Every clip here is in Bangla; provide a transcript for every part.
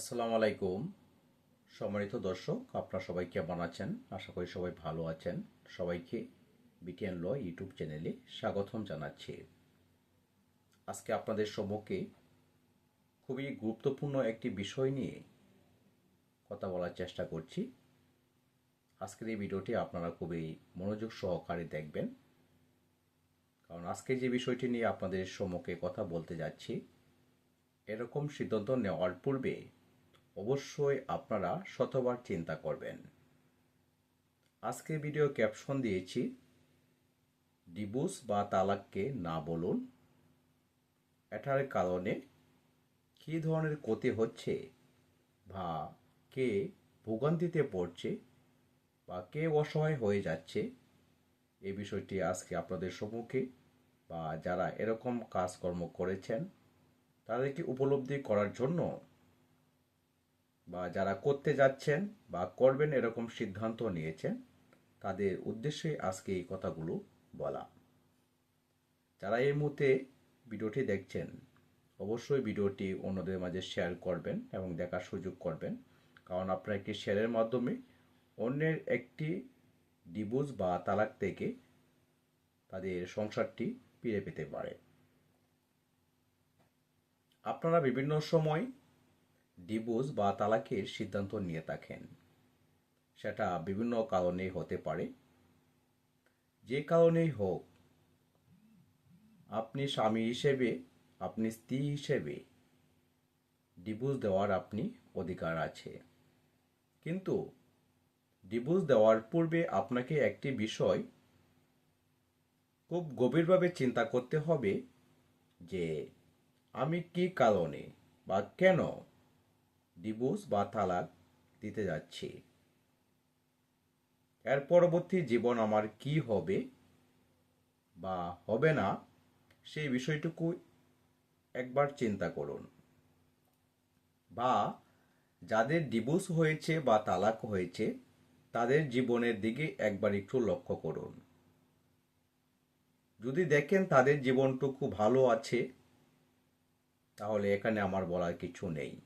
আসসালামু আলাইকুম। সম্মানিত দর্শক, আপনারা সবাই কেমন আছেন? আশা করি সবাই ভালো আছেন। সবাইকে বিটিএন ল ইউটিউব চ্যানেলে স্বাগতম জানাচ্ছি। আজকে আপনাদের সম্মুখে খুবই গুরুত্বপূর্ণ একটি বিষয় নিয়ে কথা বলার চেষ্টা করছি। আজকের এই ভিডিওটি আপনারা খুবই মনোযোগ সহকারে দেখবেন। কারণ আজকে যে বিষয়টি নিয়ে আপনাদের সম্মুখে কথা বলতে যাচ্ছি, এরকম সিদ্ধান্ত নেওয়ার পূর্বে অবশ্যই আপনারা শতবার চিন্তা করবেন। আজকে ভিডিও ক্যাপশন দিয়েছি, ডিভোর্স বা তালাককে না বলুন। এটার কারণে কী ধরনের ক্ষতি হচ্ছে বা কে ভোগান্তিতে পড়ছে বা কে অসহায় হয়ে যাচ্ছে, এই বিষয়টি আজকে আপনাদের সম্মুখে বা যারা এরকম কাজকর্ম করেছেন, তাদেরকে উপলব্ধি করার জন্য বা যারা করতে যাচ্ছেন বা করবেন এরকম সিদ্ধান্ত নিয়েছেন, তাদের উদ্দেশ্যে আজকে এই কথাগুলো বলা। যারা এই মুহূর্তে ভিডিওটি দেখছেন, অবশ্যই ভিডিওটি অন্যদের মাঝে শেয়ার করবেন এবং দেখার সুযোগ করবেন। কারণ আপনার একটি শেয়ারের মাধ্যমে অন্যের একটি ডিভোর্স বা তালাক থেকে তাদের সংসারটি ফিরে পেতে পারে। আপনারা বিভিন্ন সময় ডিভোর্স বা তালাকের সিদ্ধান্ত নিয়ে থাকেন। সেটা বিভিন্ন কারণেই হতে পারে। যে কারণেই হোক, আপনি স্বামী হিসেবে, আপনি স্ত্রী হিসেবে ডিভোর্স দেওয়ার আপনি অধিকার আছে। কিন্তু ডিভোর্স দেওয়ার পূর্বে আপনাকে একটি বিষয় খুব গভীরভাবে চিন্তা করতে হবে যে, আমি কি কারণে বা কেন ডিভোর্স বা তালাক দিতে যাচ্ছি। এর পরবর্তী জীবন আমার কি হবে বা হবে না, সেই বিষয়টুকু একবার চিন্তা করুন। বা যাদের ডিভোর্স হয়েছে বা তালাক হয়েছে, তাদের জীবনের দিকে একবার একটু লক্ষ্য করুন। যদি দেখেন তাদের জীবনটুকু ভালো আছে, তাহলে এখানে আমার বলার কিছু নেই।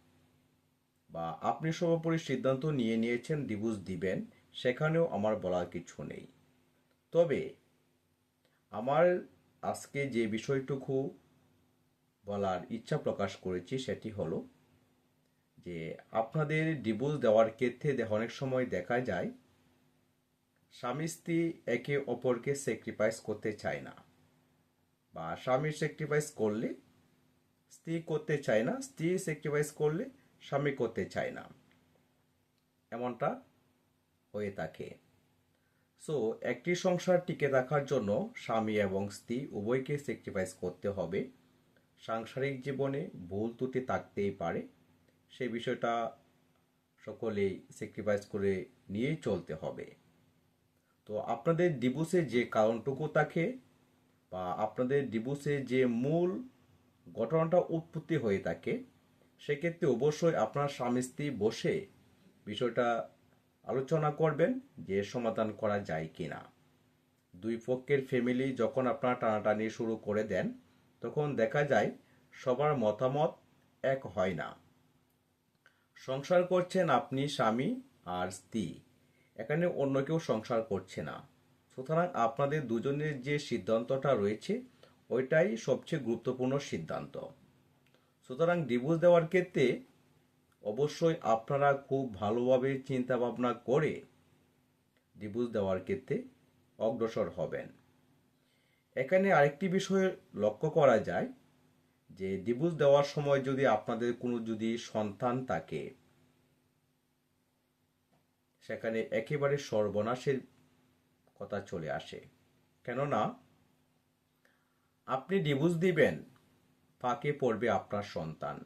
বা আপনি সর্বোপরি সিদ্ধান্ত নিয়ে নিয়েছেন, ডিভোর্স দিবেন, সেখানেও আমার বলার কিছু নেই। তবে আমার আজকে যে বিষয়টুকু বলার ইচ্ছা প্রকাশ করেছি সেটি হলো যে আপনাদের ডিভোর্স দেওয়ার ক্ষেত্রে অনেক সময় দেখা যায় স্বামী স্ত্রী একে অপরকে স্যাক্রিফাইস করতে চায় না বা স্বামী স্যাক্রিফাইস করলে, স্ত্রী করতে চায় না, স্ত্রী স্যাক্রিফাইস করলে স্বামী করতে চায় না। এমনটা হয়ে থাকে। সো একটি সংসার টিকে রাখার জন্য স্বামী এবং স্ত্রী উভয়কে স্যাক্রিফাইস করতে হবে। সাংসারিক জীবনে ভুল ত্রুটি থাকতেই পারে। সেই বিষয়টা সকলেই স্যাক্রিফাইস করে নিয়েই চলতে হবে। তো আপনাদের ডিভোর্সের যে কারণটুকু থাকে বা আপনাদের ডিভোর্সের যে মূল ঘটনাটা উৎপত্তি হয়ে থাকে সেক্ষেত্রে অবশ্যই আপনার স্বামী স্ত্রী বসে বিষয়টা আলোচনা করবেন যে সমাধান করা যায় কি না দুই পক্ষের ফ্যামিলি যখন আপনারা টানাটানি শুরু করে দেন, তখন দেখা যায় সবার মতামত এক হয় না। সংসার করছেন আপনি স্বামী আর স্ত্রী, এখানে অন্য কেউ সংসার করছে না। সুতরাং আপনাদের দুজনের যে সিদ্ধান্তটা রয়েছে, ওইটাই সবচেয়ে গুরুত্বপূর্ণ সিদ্ধান্ত। সুতরাং ডিভোর্স দেওয়ার ক্ষেত্রে অবশ্যই আপনারা খুব ভালোভাবে চিন্তা ভাবনা করে ডিভোর্স দেওয়ার ক্ষেত্রে অগ্রসর হবেন। এখানে আরেকটি বিষয় লক্ষ্য করা যায় যে ডিভোর্স দেওয়ার সময় যদি আপনাদের কোনো যদি সন্তান থাকে, সেখানে একেবারে সর্বনাশের কথা চলে আসে। কেননা, আপনি ডিভোর্স দিবেন ফাঁকে পড়বে আপনার সন্তান।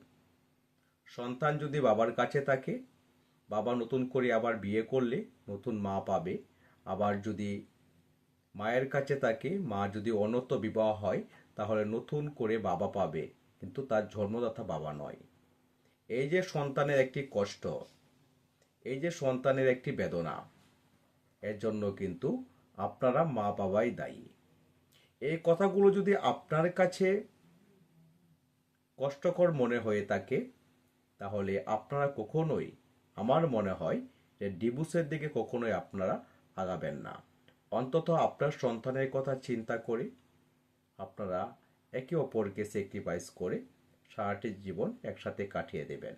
সন্তান যদি বাবার কাছে থাকে, বাবা নতুন করে আবার বিয়ে করলে নতুন মা পাবে। আবার যদি মায়ের কাছে থাকে, মা যদি অনত্য বিবাহ হয়, তাহলে নতুন করে বাবা পাবে। কিন্তু তার জন্মদাতা বাবা নয়। এই যে সন্তানের একটি কষ্ট, এই যে সন্তানের একটি বেদনা, এর জন্য কিন্তু আপনারা মা বাবাই দায়ী। এই কথাগুলো যদি আপনার কাছে কষ্টকর মনে হয়ে থাকে, তাহলে আপনারা কখনোই, আমার মনে হয় যে ডিভোর্সের দিকে কখনোই আপনারা আগাবেন না। অন্তত আপনার সন্তানের কথা চিন্তা করে, আপনারা একে অপরকে স্যাক্রিফাইস করে সারাটি জীবন একসাথে কাটিয়ে দেবেন।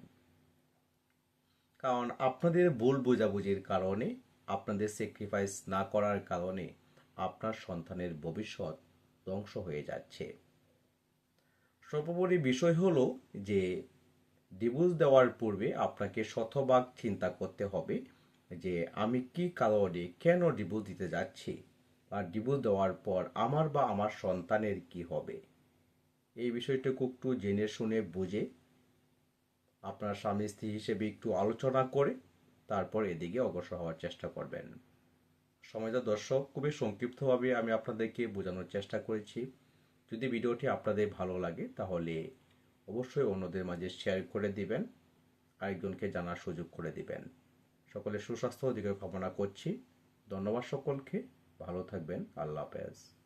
কারণ আপনাদের ভুল বোঝাবুঝির কারণে, আপনাদের স্যাক্রিফাইস না করার কারণে আপনার সন্তানের ভবিষ্যৎ ধ্বংস হয়ে যাচ্ছে। সর্বোপরি বিষয় হলো যে ডিভোর্স দেওয়ার পূর্বে আপনাকে শতভাগ চিন্তা করতে হবে যে আমি কি কারণে কেন ডিভোর্স দিতে যাচ্ছি? বা ডিভোর্স দেওয়ার পর আমার বা আমার সন্তানের কি হবে? এই বিষয়টুকু একটু জেনে শুনে বুঝে আপনার স্বামী স্ত্রী হিসেবে একটু আলোচনা করে তারপর এদিকে অগ্রসর হওয়ার চেষ্টা করবেন। সমাজ দর্শক, খুবই সংক্ষিপ্তভাবে আমি আপনাদেরকে বোঝানোর চেষ্টা করেছি। যদি ভিডিওটি আপনাদের ভালো লাগে, তাহলে অবশ্যই অন্যদের মাঝে শেয়ার করে দিবেন, আরেকজনকে জানার সুযোগ করে দিবেন। সকলে সুস্বাস্থ্য অধিকার কামনা করছি। ধন্যবাদ সকলকে। ভালো থাকবেন। আল্লাহ হাফেজ।